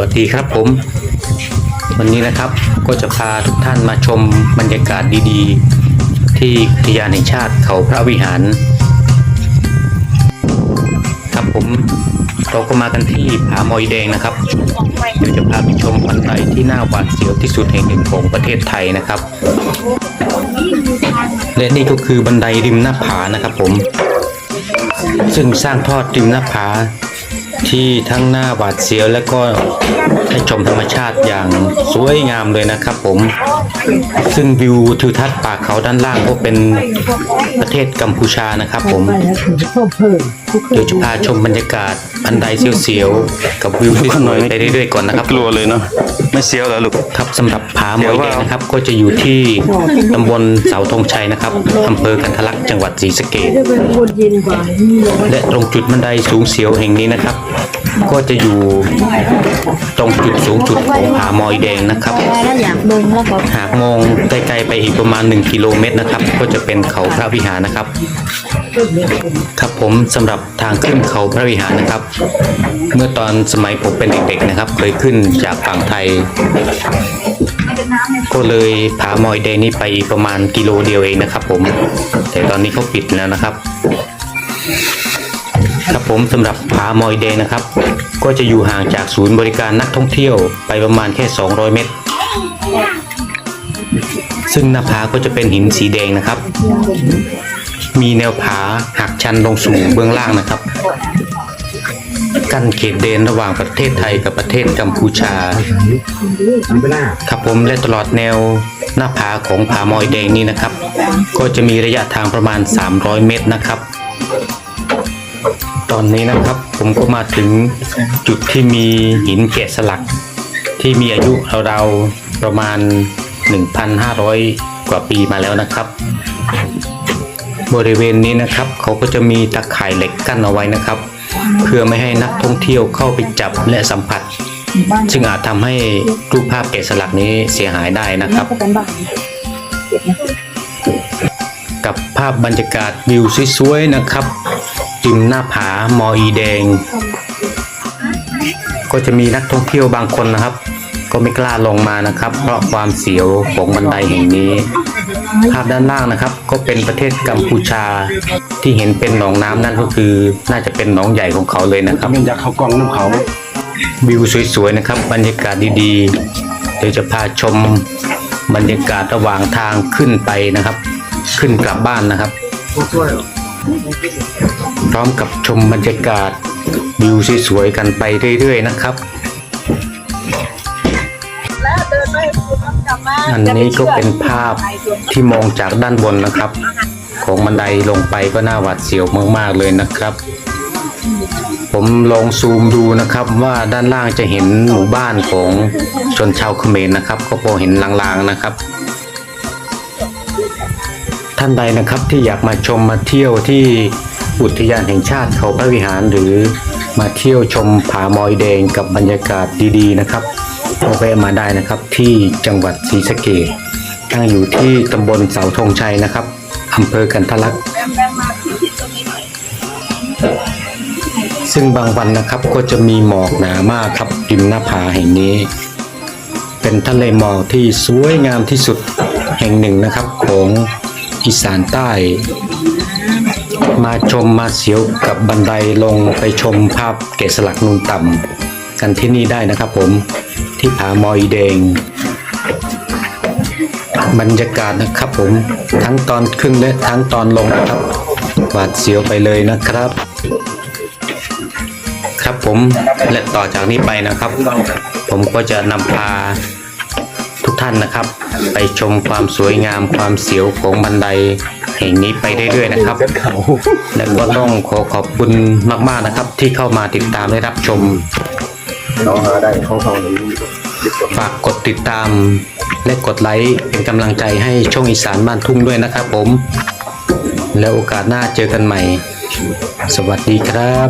วัสดีครับผม วันนี้นะครับก็จะพาทุกท่านมาชมบรรยากาศดีๆ ที่อุทยานแห่งชาติเขาพระวิหาร ครับผมเราก็มากันที่ผาหมอยแดงนะครับ เดี๋ยวจะพาไปชมบันไดที่น่าหวาดเสียวที่สุดแห่งหนึ่งของประเทศไทยนะครับ และนี่ก็คือบันไดริมหน้าผานะครับผม ซึ่งสร้างทอดริมหน้าผา ที่ทั้งหน้าหวาดเสียวและก็ให้ชมธรรมชาติอย่างสวยงามเลยนะครับผม ซึ่งวิวทิวทัศน์ป่าเขาด้านล่างก็เป็นประเทศกัมพูชานะครับผม เดี๋ยวจะพาชมบรรยากาศอันใดเสียวๆกับวิวที่สวยไปเรื่อยๆก่อนนะครับกลัวเลยเนาะไม่เสียวแล้วลูก ครับสำหรับผาหมอยแดงนะครับ ก็จะอยู่ที่ตำบลเสาธงชัยนะครับอำเภอกันทะลักจังหวัดศรีสะเกษจะเป็นคนเย็นกว่าที่ร้อนและตรงจุดบันไดสูงเสียวแห่งนี้นะครับ ก็จะอยู่ตรงจุดสูงสุดของผามอยแดงนะครับ อยากเบิ่งแล้วก็หากมองไกลๆไปอีกประมาณ 1 กิโลเมตรนะครับ ก็จะเป็นเขาพระวิหารนะครับ ครับผมสำหรับทางขึ้นเขาพระวิหารนะครับ เมื่อตอนสมัยผมเป็นเด็กๆนะครับ เคยขึ้นจากฝั่งไทย ก็เลยผามอยแดงนี้ไปอีกประมาณกิโลเดียวเองนะครับ ผม แต่ตอนนี้เขาปิดแล้วนะครับ ครับผมสำหรับผามอยแดงนะครับ ก็จะอยู่ห่างจากศูนย์บริการนักท่องเที่ยวไปประมาณแค่ 200 เมตร ซึ่งหน้าผาก็จะเป็นหินสีแดงนะครับ มีแนวผาหักชันลงสู่เบื้องล่างนะครับ กั้นเขตแดนระหว่างประเทศไทยกับประเทศกัมพูชา ครับผมและตลอดแนวหน้าผาของผามอยแดงนี้นะครับ ก็จะมีระยะทางประมาณ 300 เมตรนะครับ ตอนนี้นะครับผมก็มาถึงจุดที่มีหินแกะสลัก ที่มีอายุเราๆประมาณ 1,500 กว่าปีมาแล้วนะครับ บริเวณนี้นะครับเขาก็จะมีตะข่ายเหล็กกั้นเอาไว้นะครับ เพื่อไม่ให้นักท่องเที่ยวเข้าไปจับและสัมผัส ซึ่งอาจทำให้รูปภาพแกะสลักนี้เสียหายได้นะครับกับภาพบรรยากาศวิวสวยๆนะครับ ริมหน้าผามออีแดง ก็จะมีนักท่องเที่ยวบางคนนะครับ ก็ไม่กล้าลงมานะครับ เพราะความเสียวของบันไดแห่งนี้ ภาพด้านล่างนะครับ ก็เป็นประเทศกัมพูชาที่เห็นเป็นหนองน้ำนั่นก็คือ น่าจะเป็นหนองใหญ่ของเขาเลยนะครับมันอยากเข้ากล้องน้ำเขาวิวสวยๆนะครับ บรรยากาศดีๆเดี๋ยวจะพาชมบรรยากาศระหว่างทางขึ้นไปนะครับ ขึ้นกลับบ้านนะครับ พร้อมกับชมบรรยากาศวิวสวยๆกันไปเรื่อยๆนะครับ อันนี้ก็เป็นภาพที่มองจากด้านบนนะครับ ของบันไดลงไปก็น่าหวาดเสียวมากๆเลยนะครับ ผมลองซูมดูนะครับว่าด้านล่างจะเห็นหมู่บ้านของชนชาวเขมรนะครับ ก็พอเห็นลางๆนะครับ ท่านใดนะครับที่อยากมาชมมาเที่ยวที่อุทยานแห่งชาติเขาพระวิหารหรือมาเที่ยวชมผามอยแดงกับบรรยากาศดีๆนะครับก็แวะมาได้นะครับที่จังหวัดศรีสะเกษตั้งอยู่ที่ตำบลเสาธงชัยนะครับอำเภอกันทะลัก ซึ่งบางวันนะครับก็จะมีหมอกหนามากครับริมหน้าผาแห่งนี้ เป็นทะเลหมอกที่สวยงามที่สุดแห่งหนึ่งนะครับของ อีสานใต้ มาชมมาเสียวกับบันไดลงไปชมภาพแกะสลักนูนต่ำกันที่นี่ได้นะครับผมที่ผามอยแดง บรรยากาศนะครับผมทั้งตอนขึ้นและทั้งตอนลงนะครับหวาดเสียวไปเลยนะครับ ครับผมและต่อจากนี้ไปนะครับ ผมก็จะนำพา ทุกท่านนะครับ ไปชมความสวยงามความเสียวของบันไดแห่งนี้ไปเรื่อยๆนะครับ และก็ต้องขอขอบคุณมากๆนะครับ ที่เข้ามาติดตามและรับชมเราหาได้เขาเขาเลยฝากกดติดตามและกดไลค์เป็นกำลังใจให้ช่องอีสานบ้านทุ่งด้วยนะครับผม แล้วโอกาสหน้าเจอกันใหม่ สวัสดีครับ